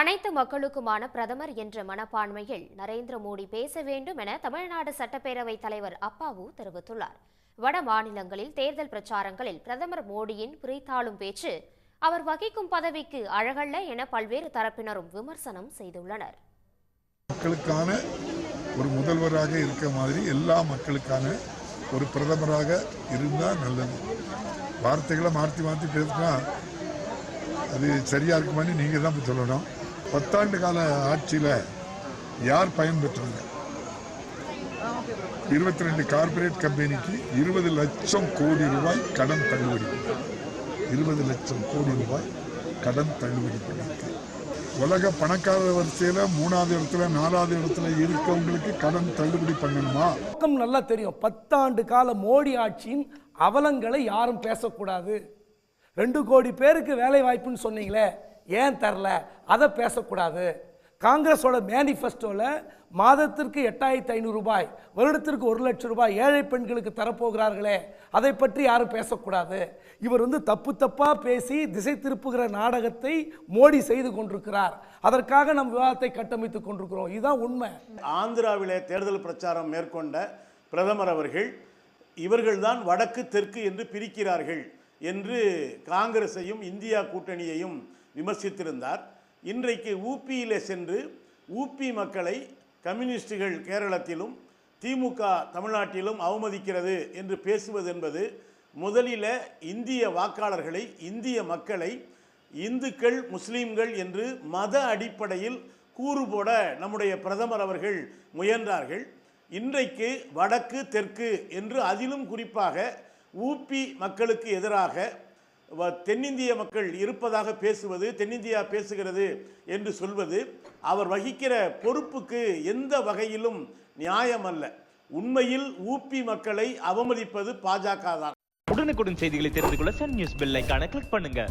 அனைத்து மக்களுக்குமான பிரதமர் என்ற மனப்பான்மையில் நரேந்திர மோடி பேச வேண்டும் என தமிழ்நாடு சட்டப்பேரவைத் தலைவர் அப்பாவு தெரிவித்துள்ளார். வட மாநிலங்களில் தேர்தல் பிரச்சாரங்களில் பிரதமர் மோடியின் பிரித்தாளும் பேச்சு அவர் வகிக்கும் பதவிக்கு அழகல்ல என பல்வேறு தரப்பினரும் விமர்சனம் செய்துள்ளனர். மக்களுக்கான ஒரு முதல்வராக இருக்க மாதிரி எல்லா மக்களுக்கான ஒரு பிரதமராக இருந்தால் நல்லது. வார்த்தைகளை மாற்றி மாற்றி பேசினா அது சரியா இருக்குமான்னு நீங்க தான் சொல்லணும். பத்தாண்டு கால ஆட்சியில யார் பயன்பெற்றாங்க இருபத்தி ரெண்டு கார்பரேட் கம்பெனிக்கு இருபது லட்சம் கோடி ரூபாய் கடன் தள்ளுபடி. இருபது லட்சம் கோடி ரூபாய் கடன் தள்ளுபடி பண்ணியிருக்கு. உலக பணக்கார வரிசையில மூணாவது இடத்துல நாலாவது இடத்துல இருக்கவங்களுக்கு கடன் தள்ளுபடி பண்ணணுமா? நல்லா தெரியும். பத்தாண்டு கால மோடி ஆட்சியின் அவலங்களை யாரும் பேசக்கூடாது. ரெண்டு கோடி பேருக்கு வேலை வாய்ப்புன்னு சொன்னீங்களே ஏன் தரல? அதை பேசக்கூடாது. காங்கிரஸோட மேனிஃபெஸ்டோவில் மாதத்திற்கு எட்டாயிரத்தி ஐநூறு ரூபாய் வருடத்திற்கு ஒரு லட்சம் ரூபாய் ஏழை பெண்களுக்கு தரப்போகிறார்களே அதை பற்றி யாரும் பேசக்கூடாது. இவர் வந்து தப்பு தப்பாக பேசி திசை திருப்புகிற நாடகத்தை மோடி செய்து கொண்டிருக்கிறார். அதற்காக நம் விவாதத்தை கட்டமைத்துக் கொண்டிருக்கிறோம். இதுதான் உண்மை. ஆந்திராவிலே தேர்தல் பிரச்சாரம் மேற்கொண்ட பிரதமர் அவர்கள் இவர்கள்தான் வடக்கு தெற்கு என்று பிரிக்கிறார்கள் என்று காங்கிரஸையும் இந்தியா கூட்டணியையும் விமர்சித்திருந்தார். இன்றைக்கு ஊபியிலே சென்று ஊபி மக்களை கம்யூனிஸ்டுகள் கேரளத்திலும் திமுக தமிழ்நாட்டிலும் அவமதிக்கிறது என்று பேசுவது என்பது முதலில் இந்திய வாக்காளர்களை இந்திய மக்களை இந்துக்கள் முஸ்லீம்கள் என்று மத அடிப்படையில் கூறு போட நம்முடைய பிரதமர் அவர்கள் முயன்றார்கள். இன்றைக்கு வடக்கு தெற்கு என்று அதிலும் குறிப்பாக ஊபி மக்களுக்கு எதிராக தென்னிந்திய மக்கள் இருப்பதாக பேசுவது தென்னிந்தியா பேசுகிறது என்று சொல்வது அவர் வகிக்கிற பொறுப்புக்கு எந்த வகையிலும் நியாயமல்ல உண்மையில் ஊபி மக்களை அவமதிப்பது பாஜக தான். உடனுக்குடன் செய்திகளை தெரிந்து கொள்ள சன் நியூஸ் பெல் ஐகானை கிளிக் பண்ணுங்க.